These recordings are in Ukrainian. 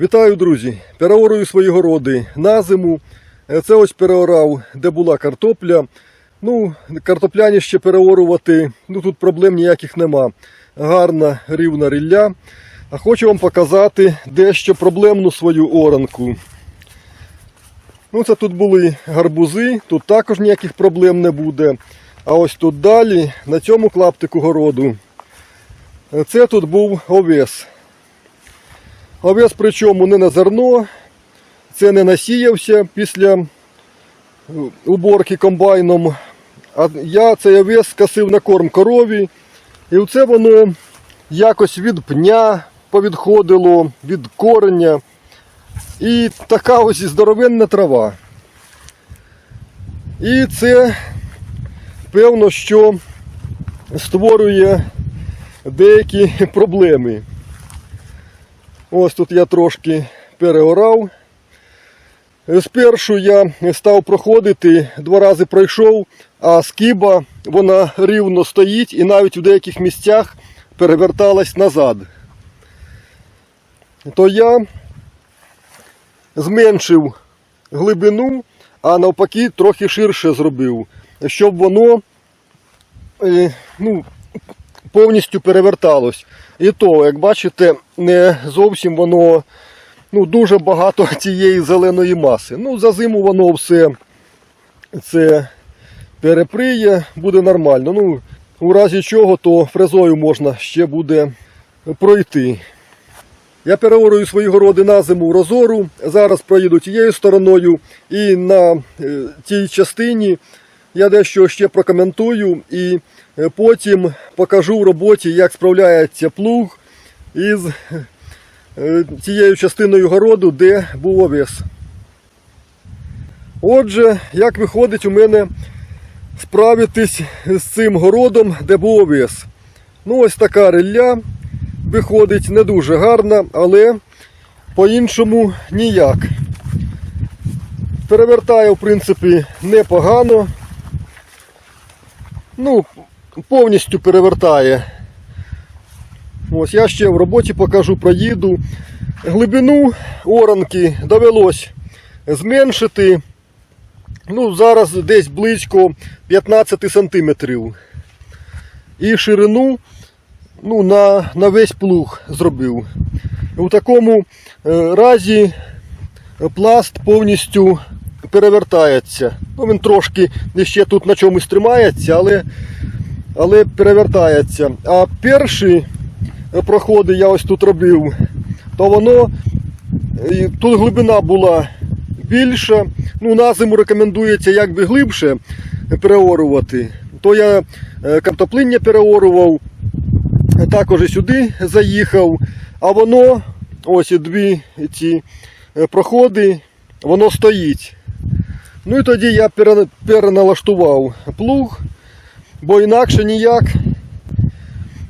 Вітаю, друзі! Переорую свої городи на зиму. Е, Це ось переорав, де була картопля. Ну, картопляні ще переорувати, ну тут проблем ніяких нема. Гарна рівна рілля. А хочу вам показати дещо проблемну свою оранку. Ну, це тут були гарбузи, тут також ніяких проблем не буде. А ось тут далі, на цьому клаптику городу, е, це тут був овес. Овес причому не на зерно, це не насіявся після е, уборки комбайном. А я цей овес скасив на корм корові. І оце воно якось від пня повідходило, від кореня. І така ось здоровенна трава. І це, певно, що створює деякі проблеми. Ось тут я трошки переорав. Спершу я став проходити, два рази пройшов, а скиба вона рівно стоїть і навіть у деяких місцях переверталась назад. То я зменшив глибину, а навпаки трохи ширше зробив, щоб воно е, ну, повністю переверталось. І то, як бачите, не зовсім воно ну, дуже багато цієї зеленої маси. Ну, за зиму воно все це переприє, буде нормально. Ну, у разі чого, то фрезою можна ще буде пройти. Я переорую свої городи на зиму розору. Зараз проїду тією стороною і на е, тій частині я дещо ще прокоментую і потім покажу в роботі, як справляється плуг із е, тією частиною городу, де був овес. Отже, як виходить у мене справитись з цим городом, де був овес. Ну, ось така рилля виходить не дуже гарна, але по-іншому ніяк. Перевертає, в принципі, непогано. Ну, повністю перевертає. Ось я ще в роботі покажу, проїду. Глибину оранки довелось зменшити. Ну, зараз десь близько 15 сантиметрів. І ширину ну, на, на весь плуг зробив. У такому е, разі пласт повністю перевертається. Ну, він трошки ще тут на чомусь тримається, але, але перевертається. А перші проходи я ось тут робив, то воно е, тут глибина була більша. Ну, на зиму рекомендується якби глибше переорувати. То я е, картоплиння переорував, також і сюди заїхав, а воно, ось і дві ці е, проходи, воно стоїть. Ну і тоді я переналаштував плуг, бо інакше ніяк.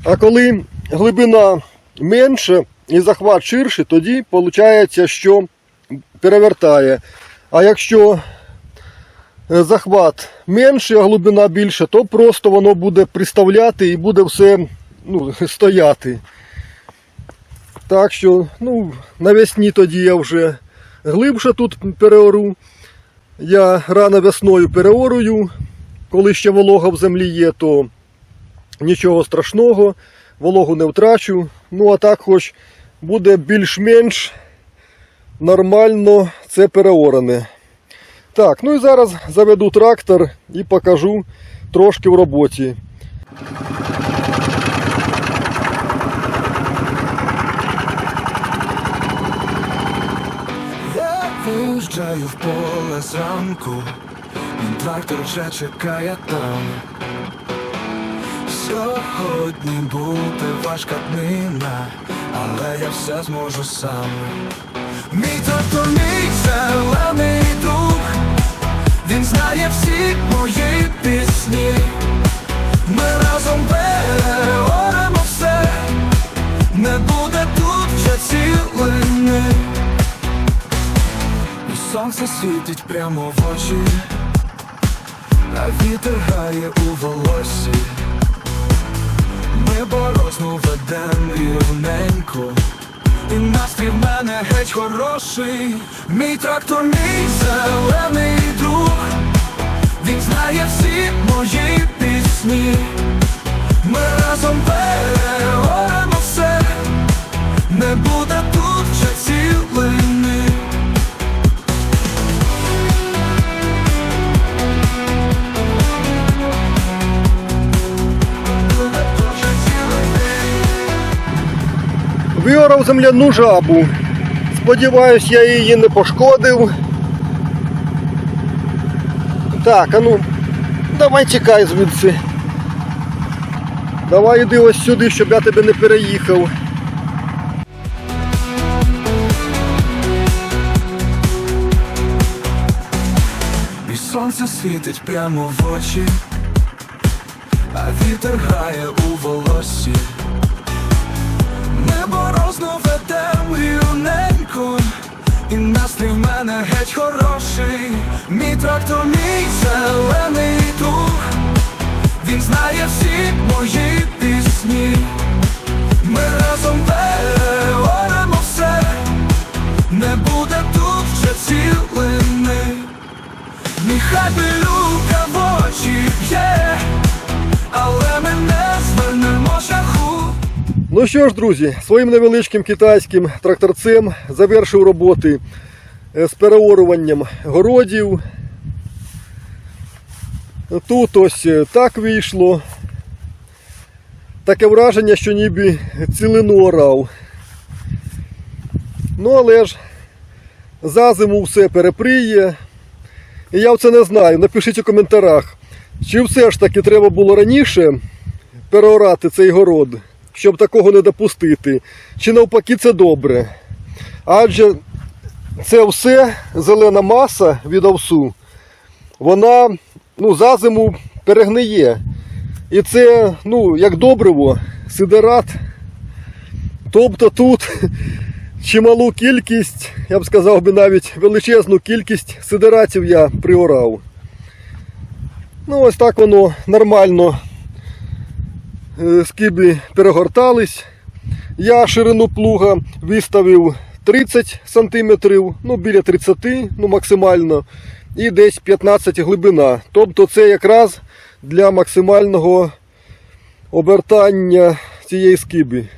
А коли глибина менша і захват ширший, тоді виходить, що перевертає. А якщо е, захват менший, а глибина більша, то просто воно буде приставляти і буде все ну, стояти. Так що, ну, навесні тоді я вже глибше тут переору. Я рано весною переорую, коли ще волога в землі є, то нічого страшного, вологу не втрачу. Ну а так хоч буде більш-менш нормально це переоране. Так, ну і зараз заведу трактор і покажу трошки в роботі. Я в поле зранку, трактор вже чекає там. Сьогодні буде важка днина, але я все зможу сам. Мій тато мій зелений дух, він знає всі мої пісні. Ми разом переоремо все, не буде тут вже цілини. Сонце світить прямо в очі, а вітер грає у волосі. Борозну ведем рівненько, і настрій в мене геть хороший. Мій трактор, мій зелений друг, він знає всі мої пісні. Ми разом переоремо все, не буде Виорав земляну жабу. Сподіваюсь, я її не пошкодив. Так, а ну, давай тікай звідси. Давай іди ось сюди, щоб я тебе не переїхав. І сонце світить прямо в очі, а вітер грає у волосі. Небо рознове темрюненько, і настрій в мене геть хороший. Мій трактор, мій зелений дух, він знає всі мої пісні. Ми разом переоремо все, не буде тут вже цілини. Нехай пилюка в очі б'є, але ми не звернемо шляху. Ну що ж, друзі, своїм невеличким китайським тракторцем завершив роботи е, з переоруванням городів. Тут ось е, так вийшло. Таке враження, що ніби цілину орав. Ну, але ж за зиму все переприє. І я це не знаю. Напишіть у коментарях, чи все ж таки треба було раніше переорати цей город, щоб такого не допустити. Чи навпаки це добре. Адже це все зелена маса від овсу, вона ну, за зиму перегниє. І це, ну, як добриво, сидерат. Тобто тут чималу кількість, я б сказав би навіть величезну кількість сидератів я приорав. Ну, ось так воно нормально е, скиби перегортались. Я ширину плуга виставив 30 см, ну біля 30, ну максимально, і десь 15 глибина. Тобто це якраз для максимального обертання цієї скиби.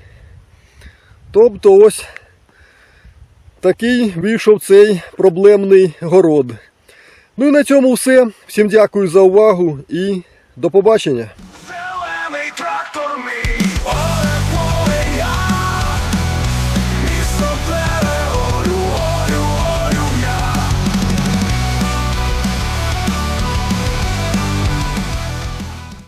Тобто ось такий вийшов цей проблемний город. Ну і на цьому все. Всім дякую за увагу і до побачення.